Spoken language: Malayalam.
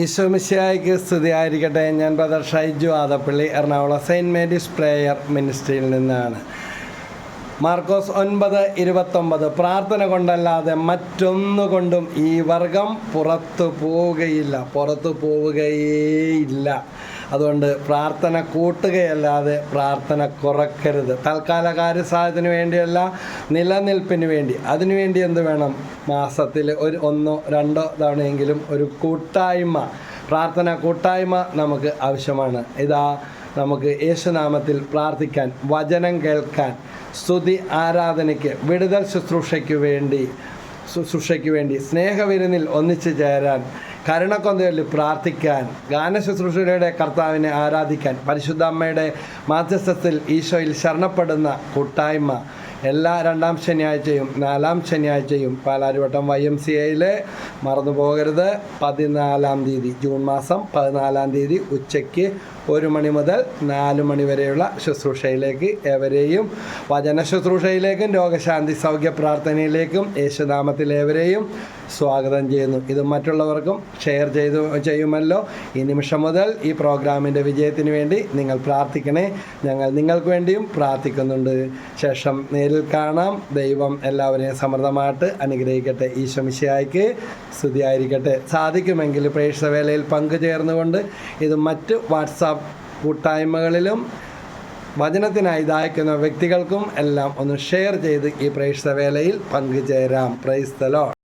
ഈശോമിശിയായിക്ക് സ്തുതി ആയിരിക്കട്ടെ ഞാൻ brother Shaiju Adappally Ernakulam saint Mary's prayer മിനിസ്ട്രിയിൽ നിന്നാണ്. മാർക്കോസ് ഒൻപത് ഇരുപത്തൊമ്പത് പ്രാർത്ഥന കൊണ്ടല്ലാതെ മറ്റൊന്നുകൊണ്ടും ഈ വർഗം പുറത്തു പോവുകയില്ല. പുറത്തു പോവുകയേയില്ല അതുകൊണ്ട് പ്രാർത്ഥന കൂട്ടുകയല്ലാതെ പ്രാർത്ഥന കുറക്കരുത്. തൽക്കാല കാര്യസാധ്യത്തിന് വേണ്ടിയല്ല നിലനിൽപ്പിന് വേണ്ടി. അതിനുവേണ്ടി എന്ത് വേണം? മാസത്തിൽ ഒരു ഒന്നോ രണ്ടോ തവണയെങ്കിലും ഒരു കൂട്ടായ്മ. പ്രാർത്ഥന കൂട്ടായ്മ നമുക്ക് ആവശ്യമാണ്. ഇതാ നമുക്ക് യേശുനാമത്തിൽ പ്രാർത്ഥിക്കാൻ വചനം കേൾക്കാൻ സ്തുതി ആരാധനയ്ക്ക് വിടുതൽ ശുശ്രൂഷയ്ക്ക് വേണ്ടി ശുശ്രൂഷയ്ക്ക് വേണ്ടി സ്നേഹവിരുന്നിൽ ഒന്നിച്ചു ചേരാൻ കരുണക്കൊന്തയിൽ പ്രാർത്ഥിക്കാൻ ഗാനശുശ്രൂഷയുടെ കർത്താവിനെ ആരാധിക്കാൻ പരിശുദ്ധ അമ്മയുടെ മാധ്യസ്ഥത്തിൽ ഈശോയിൽ ശരണപ്പെടുന്ന കൂട്ടായ്മ എല്ലാ രണ്ടാം ശനിയാഴ്ചയും നാലാം ശനിയാഴ്ചയും പാലാരിവട്ടം വൈ എം സി എയിൽ മറന്നു പോകരുത് പതിനാലാം തീയതി ജൂൺ മാസം പതിനാലാം തീയതി ഉച്ചയ്ക്ക് ഒരു മണി മുതൽ നാല് മണി വരെയുള്ള ശുശ്രൂഷയിലേക്ക് ഏവരെയും വചന ശുശ്രൂഷയിലേക്കും രോഗശാന്തി സൗഖ്യ പ്രാർത്ഥനയിലേക്കും യേശുനാമത്തിൽ ഏവരെയും സ്വാഗതം ചെയ്യുന്നു. ഇത് മറ്റുള്ളവർക്കും ഷെയർ ചെയ്തു ചെയ്യുമല്ലോ. ഈ നിമിഷം മുതൽ ഈ പ്രോഗ്രാമിന്റെ വിജയത്തിന് വേണ്ടി നിങ്ങൾ പ്രാർത്ഥിക്കണേ. ഞങ്ങൾ നിങ്ങൾക്ക് വേണ്ടിയും പ്രാർത്ഥിക്കുന്നുണ്ട്. ശേഷം നേരിൽ കാണാം. ദൈവം എല്ലാവരെയും സമൃദ്ധമായിട്ട് അനുഗ്രഹിക്കട്ടെ. ഈ ഈശ്വമിശയായിക്ക് സ്തുതിയായിരിക്കട്ടെ. സാധിക്കുമെങ്കിൽ പ്രേക്ഷവേലയിൽ പങ്കുചേർന്നുകൊണ്ട് ഇത് മറ്റ് വാട്സാപ്പ് കൂട്ടായ്മകളിലും വചനത്തിനായി ദാഹിക്കുന്ന വ്യക്തികൾക്കും എല്ലാം ഒന്ന് ഷെയർ ചെയ്ത് ഈ പ്രേക്ഷവേലയിൽ പങ്കുചേരാം. പ്രൈസ്തലോ